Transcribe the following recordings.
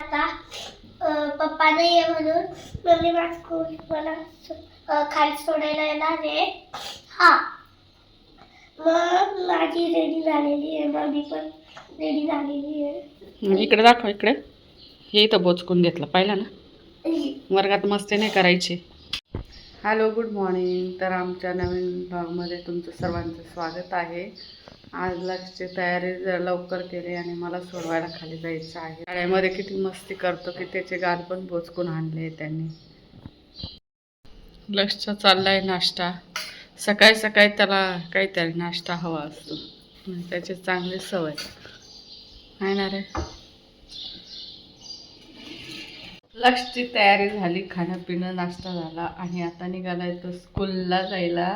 आता पप्पा नाही आहे म्हणून मम्मी माझं मला खाली सोडायला येणार आहे. हा. मग माझी रेडी झालेली आहे. मम्मी पण रेडी झालेली आहे. इकडे दाखव इकडे. हे इथं बोचकून घेतलं. पाहिलं ना? वर्गात मस्ती नाही करायची. हॅलो गुड मॉर्निंग तर आमच्या नवीन भागमध्ये तुमचं सर्वांचं स्वागत आहे. आज लक्षची तयारी लवकर केली आणि मला सोडवायला खाली जायचं आहे. शाळेमध्ये किती मस्ती करतो की त्याचे गाल पण बोचकून आणले त्यांनी. लक्षचा चाललाय नाश्ता. सकाळी सकाळी त्याला काहीतरी नाश्ता हवा असतो. त्याची चांगली सवय. आहे ना रे लक्षची तयारी झाली खाणं पिणं नाश्ता झाला आणि आता निघालाय तो स्कूलला जायला.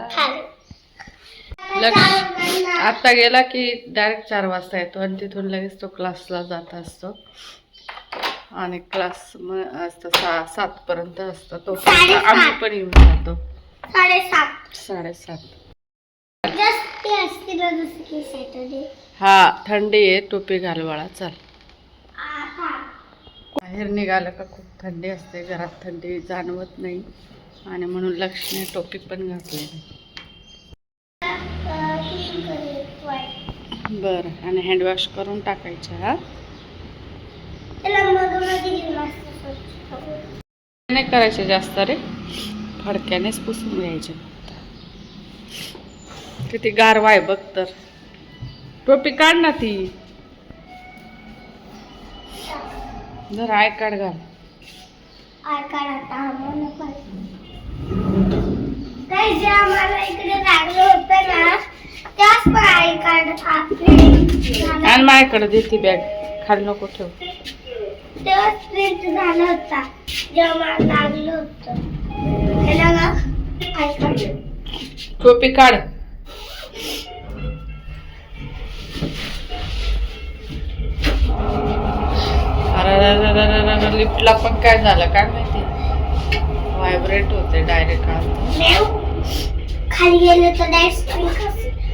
लक्ष. आता गेला की डायरेक्ट चार वाजता येतो आणि तिथून लगेच तो क्लासला जात असतो. आणि क्लास मग असतं सा सातपर्यंत असतं तो. आम्ही पण येऊन जातो. साडेसात. हा थंडी आहे टोपी घाल बाळा चल बाहेर निघालं का खूप थंडी असते घरात थंडी जाणवत नाही. आणि म्हणून लक्ष्मी टोपी पण घातली बरं आणि हँडवॉश करून टाकायचं हा. नाही करायचे जास्त रे. फडक्यानेच पुसून घ्यायचे. किती गारवा आहे बघ तर. टोपी काढ ना ती. जर आय कार्ड घाल. आम्हाला इकडे लागलं होतं ना आणि माझ्याकडे दे ती बॅग खाली नको ठेव. तेव्हाच प्रिंट झाला होता. जेव्हा मला लागलं होतं. त्याला ना आय कार्ड टोपी काढ. लिफ्टला पण काय झालं काय माहिती व्हायब्रेट होते डायरेक्ट खाली गेलं तर डायरेक्ट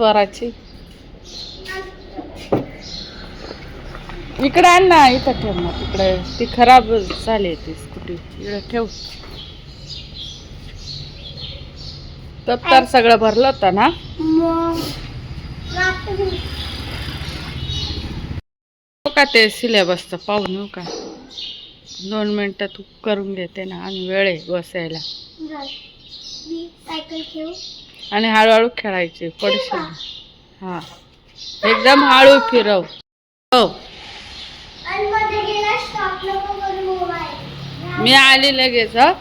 स्वराची. इकडे आण ना इथं ठेव ना तिकडे ती खराब झाली ती स्कूटी. इकडे ठेव. तर सगळं भरलं होतं ना? हो का ते सिलेबसचं पाहून येऊ का? दोन मिनटं तू करून घेते ना. आणि वेळ आहे बसायला. सायकल आणि हळूहळू खेळायचे. पडशील हा. एकदम हळू फिरव. हो. मी आली लगेच हा.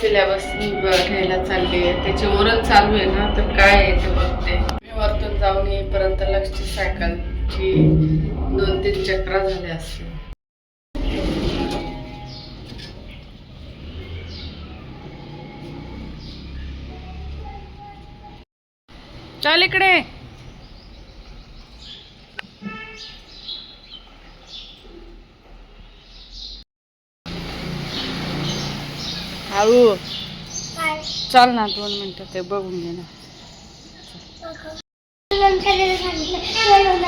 सिलेबस घ्यायला चालली आहे. त्याची ओरल चालू आहे ना तर काय आहे ते बघते. मी वरतून जाऊन येईपर्यंत लक्षची सायकलची दोन तीन चक्रा झाल्या असतील. चल इकडे. हळू चाल ना दोन मिनिटं ते बघून घे ना. ट्वेल्व सांगितलं. ट्वेल्व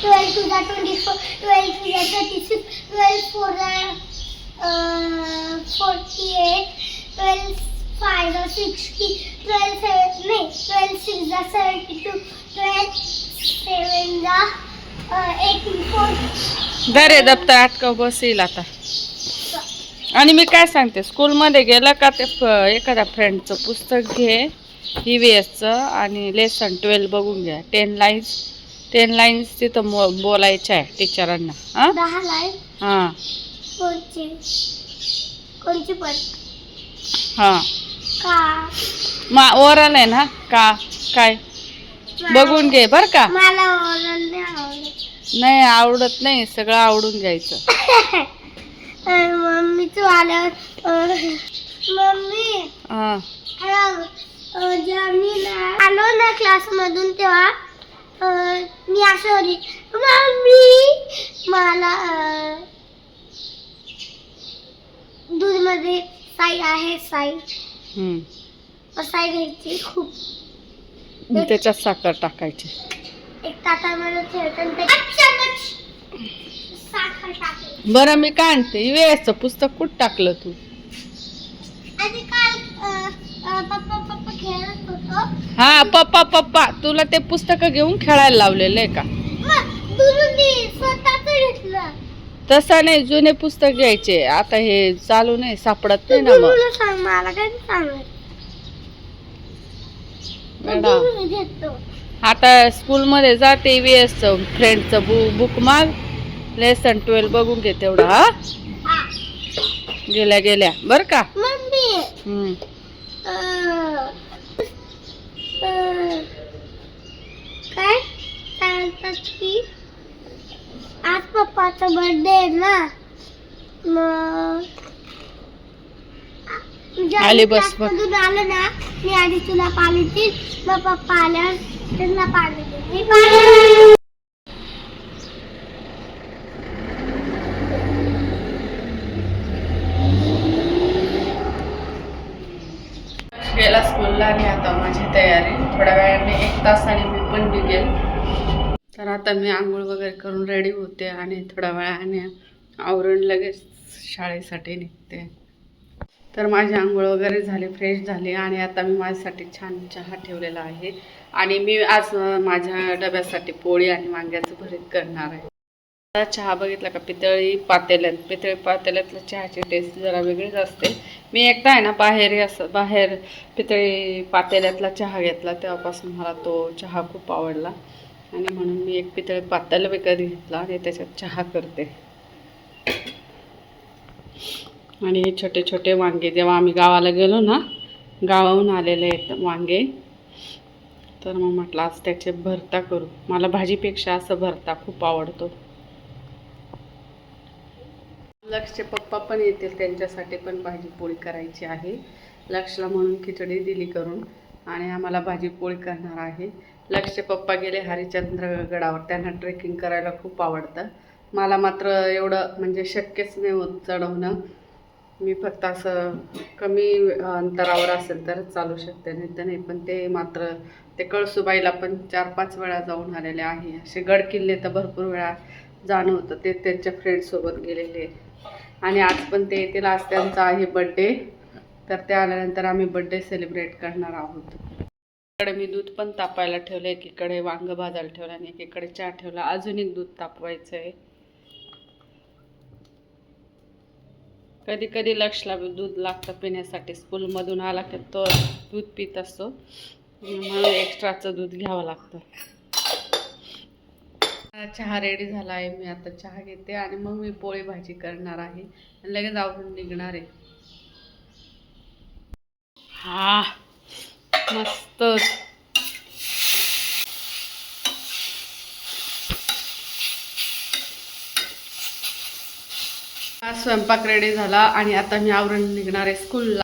ट्वेल्व टू दा ट्वेंटी फोर ट्वेल्व टू दा thirty six twelve four forty eight twelve five दा सिक्स्टी ट्वेल्व सेवन नाही ट्वेल्व सिक्स दा सेवन्टी टू ट्वेल्व सेवन दा एटी फोर दरे दप्तर अटकव बस येईल आता. आणि मी काय सांगते स्कूलमध्ये गेलं का ते फ- एखाद्या फ्रेंडचं पुस्तक घे. ही व्ही एसचं आणि लेसन ट्वेल्व बघून घ्या. टेन लाईन्स टेन लाईन्स तिथं बोलायच्या आहे टीचरांना हां? हां. हां. ओरल आहे ना? का? काय? बघून घे बर का. नाही आवडत. नाही सगळं आवडून घ्यायचं. अं, मम्मीचं आल्यावर मम्मी. हा. जेव्हा मी ना आलो ना क्लासमधून तेव्हा मी असं होती मम्मी मला दूधमध्ये साई आहे साई. साई घ्यायची खूप. त्याच्यात साखर टाकायची. एक ताटामध्ये ठेवतो साखर बरं मी काय आणते वेळेचं पुस्तक कुठं टाकलं तू आणि काल अं, अं, पप्पा पप्पा खेळत होतो हा पप्पा पप्पा तुला ते पुस्तक घेऊन खेळायला लावलेलं आहे का? तसं नाही जुने पुस्तक घ्यायचे. आता हे चालू नाही सापडत नाही ना मग. आता स्कूलमध्ये जाते वेस फ्रेंडचं बु बुक माग. लेसन ट्वेल्व बघून घे तेवढं हा. गेल्या गेल्या. बर का? हम्म. काय? सांगतात की आज पप्पाचा बर्थडे आहे ना. मग आली बस आलो ना मी आधी तुला पाणी देईन मग पप्पा आल्यावर त्यांना पाणी देईन. गेला स्कूलला आणि आता माझी तयारी. थोड्या वेळाने एक तासाने मी पण निघेल. तर आता मी आंघोळ वगैरे करून रेडी होते आणि थोड्या वेळाने आवरण लगेच शाळेसाठी निघते. तर माझी आंघोळ वगैरे झाली फ्रेश झाली आणि आता मी माझ्यासाठी छान चहा ठेवलेला आहे. आणि मी आज माझ्या डब्यासाठी पोळी आणि वांग्याचं भरीत करणार आहे. चहा बघितला का? पितळी पातेल्यात. पितळी पातेल्यातला चहाची टेस्ट जरा वेगळीच असते. मी एकदा आहे ना बाहेर असं बाहेर पितळी पातेल्यातला चहा घेतला. तेव्हापासून मला तो चहा खूप आवडला. आणि म्हणून मी एक पितळी पातेलं विकत घेतला आणि त्याच्यात चहा करते. आणि हे छोटे छोटे वांगे जेव्हा आम्ही गावाला गेलो ना गावाहून आलेले आहेत वांगे तर मग म्हटलं आज त्याचे भरता करू. मला भाजीपेक्षा असं भरता खूप आवडतो. लक्षचे पप्पा पण येतील त्यांच्यासाठी पण भाजी पोळी करायची आहे. लक्षला म्हणून खिचडी दिली करून आणि आम्हाला भाजी पोळी करणार आहे. लक्षचे पप्पा गेले हरिचंद्रगडावर त्यांना ट्रेकिंग करायला खूप आवडतं. मला मात्र एवढं म्हणजे शक्यच नाही होत चढवणं. मी फक्त असं कमी अंतरावर असेल तर चालू शकते नाही तर नाही. पण ते मात्र ते कळसुबाईला पण चार पाच वेळा जाऊन आलेले आहे. असे गड किल्ले तर भरपूर वेळा जाणं होतं ते त्यांच्या फ्रेंडसोबत गेलेले. आणि आज पण ते येतील आज त्यांचा आहे बड्डे तर ते आल्यानंतर आम्ही बड्डे सेलिब्रेट करणार आहोत. इकडे मी दूध पण तापायला ठेवलं एकीकडे वांग भाजायला ठेवलं आणि एकीकडे चहा ठेवला. अजून एक दूध तापवायचं आहे कधी कधी लक्षला दूध लागतं पिण्यासाठी. स्कूलमधून आला की तो दूध पित असतो. म्हणून एक्स्ट्राचं दूध घ्यावं लागतं. चहा रेडी झाला आहे मी आता चहा घेते आणि मग मी पोळी भाजी करणार आहे. आणि लगेच आवरून निघणार आहे. हा मस्त. स्वयंपाक रेडी झाला आणि आता मी आवरून निघणार आहे स्कूलला